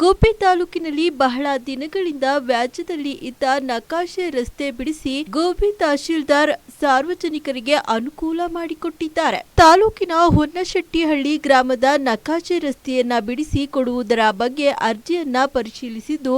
ಗುಬ್ಬಿ ತಾಲೂಕಿನಲ್ಲಿ ಬಹಳ ದಿನಗಳಿಂದ ವ್ಯಾಜ್ಯದಲ್ಲಿ ಇದ್ದ ನಕಾಶೆ ರಸ್ತೆ ಬಿಡಿಸಿ ಗುಬ್ಬಿ ತಹಶೀಲ್ದಾರ್ ಸಾರ್ವಜನಿಕರಿಗೆ ಅನುಕೂಲ ಮಾಡಿಕೊಟ್ಟಿದ್ದಾರೆ. ತಾಲೂಕಿನ ಹೊನ್ನಶೆಟ್ಟಿಹಳ್ಳಿ ಗ್ರಾಮದ ನಕಾಶೆ ರಸ್ತೆಯನ್ನ ಬಿಡಿಸಿ ಕೊಡುವುದರ ಬಗ್ಗೆ ಅರ್ಜಿಯನ್ನ ಪರಿಶೀಲಿಸಿದ್ದು,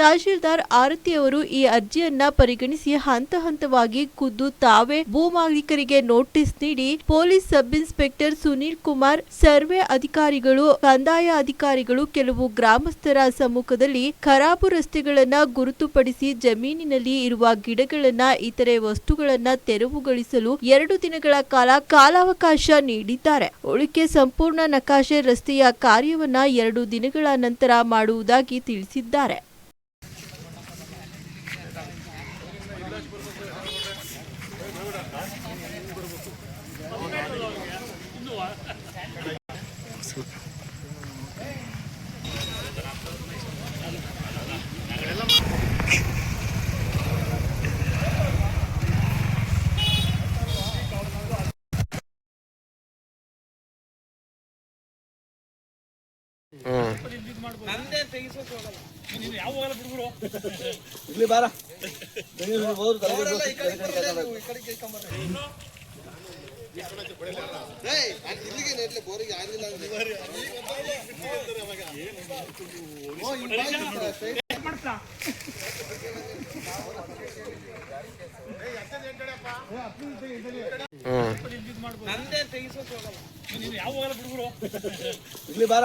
ತಹಶೀಲ್ದಾರ್ ಆರತಿ ಅವರು ಈ ಅರ್ಜಿಯನ್ನ ಪರಿಗಣಿಸಿ ಹಂತ ಹಂತವಾಗಿ ಖುದ್ದು ತಾವೇ ಭೂ ಮಾಲೀಕರಿಗೆ ನೋಟಿಸ್ ನೀಡಿ, police sub inspector Sunil Kumar, survey ಅಧಿಕಾರಿಗಳು, ಕಂದಾಯ ಅಧಿಕಾರಿಗಳು, ಕೆಲವು ಗ್ರಾಮಸ್ಥರ ಸಮ್ಮುಖದಲ್ಲಿ ಖರಾಬು ರಸ್ತೆಗಳನ್ನು ಗುರುತುಪಡಿಸಿ ಜಮೀನಿನಲ್ಲಿ ಇರುವ ಗಿಡಗಳನ್ನ, ಇತರೆ ವಸ್ತುಗಳನ್ನ ತೆರವುಗೊಳಿಸಲು ಎರಡು ದಿನಗಳ ಕಾಲ ಕಾಲಾವಕಾಶ ನೀಡಿದ್ದಾರೆ. ಉಳಿಕೆ ಸಂಪೂರ್ಣ ನಕಾಶೆ ರಸ್ತೆಯ ಕಾರ್ಯವನ್ನ ಎರಡು ದಿನಗಳ ನಂತರ ಮಾಡುವುದಾಗಿ ತಿಳಿಸಿದ್ದಾರೆ. ಇಲ್ಲಿ ಬಾರ ಇಲ್ಲಿ ಬಾರ.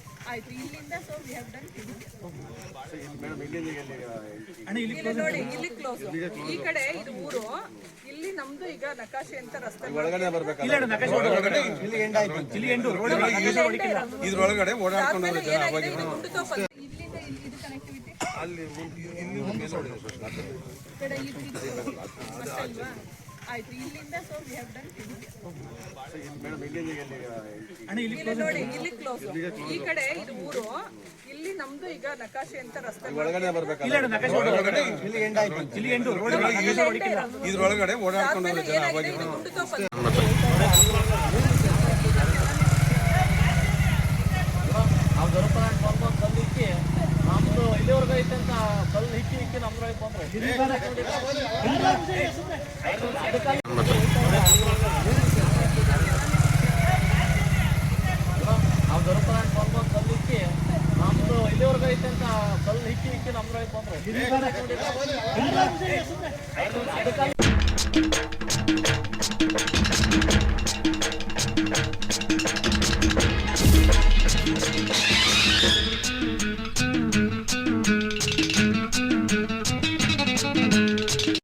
ಆಯ್ತು ಇಲ್ಲಿಂದ ಸೊ ವಿ ಹ್ಯಾವ್ ಡನ್ ಇಲ್ಲಿ ನೋಡಿ ಇಲ್ಲಿ ಕ್ಲೋಸ್ ಈ ಕಡೆ ಇದು ಊರು ಇಲ್ಲಿ ನಮ್ದು ಈಗ ನಕಾಶೆ ಅಂತ ರಸ್ತೆ ಒಳಗಡೆ ಬರ್ಬೇಕಲ್ಲ ಇಲ್ಲಿ ಎಂಡ್ ಆಯ್ತು. ಇಲ್ಲಿ ಎಂಡು ಇದ್ರೊಳಗಡೆ ಓಡಾಡ್ಕೊಂಡು ಇದು ಇಲ್ಲಿಂದ ಇಲ್ಲಿ ಇದು ಕನೆಕ್ಟಿವಿಟಿ ಅಲ್ಲಿ ಇಲ್ಲಿ ಆಯ್ತು ಇಲ್ಲಿಂದ ಸೊ ವಿ ಹ್ಯಾವ್ ಡನ್ ಇಲ್ಲಿ ನೋಡಿ ಇಲ್ಲಿ ಕ್ಲೋಸ್ ಈ ಕಡೆ ಇದು ಊರು. ಇಲ್ಲಿ ನಮ್ದು ಈಗ ನಕಾಶೆ ಅಂತ ರಸ್ತೆ ಒಳಗಡೆ ಬರ್ಬೇಕಲ್ಲ ಇಲ್ಲಿ ಎಂಡ್ ಆಯ್ತು. ಇಲ್ಲಿ ಎಂಡು ಇದ್ರೊಳಗಡೆ ಓಡಾಡ್ಕೊಂಡು ಆಮೇಲೆ ಏನಾಗಿದೆ ಇದು ಗುಂಡು ತೋಪ ನಾವು ದೊರಕಲಾಂಡ್ ಬಂದು ಕಲ್ಲು ಇಕ್ಕಿ ನಮ್ದು ಇಲ್ಲಿವರೆಗೂ ಐತೆ ಅಂತ ಕಲ್ಲು ಇಕ್ಕಿ ಇಕ್ಕಿ ನಮ್ದ್ರೊಳಗೆ ಬಂದ್ರು ನಾವು ದೊರಕಲಾಂಡ್ ಬಂದು ಕಲ್ಲು ಇಕ್ಕಿ ನಮ್ದು ಇಲ್ಲಿವರೆಗೂ ಐತೆ ಅಂತ ಕಲ್ಲು ಹಿಕ್ಕಿ ಹಿಕ್ಕಿ ನಮ್ದ್ರೊಳಗೆ ಬಂದ್ರು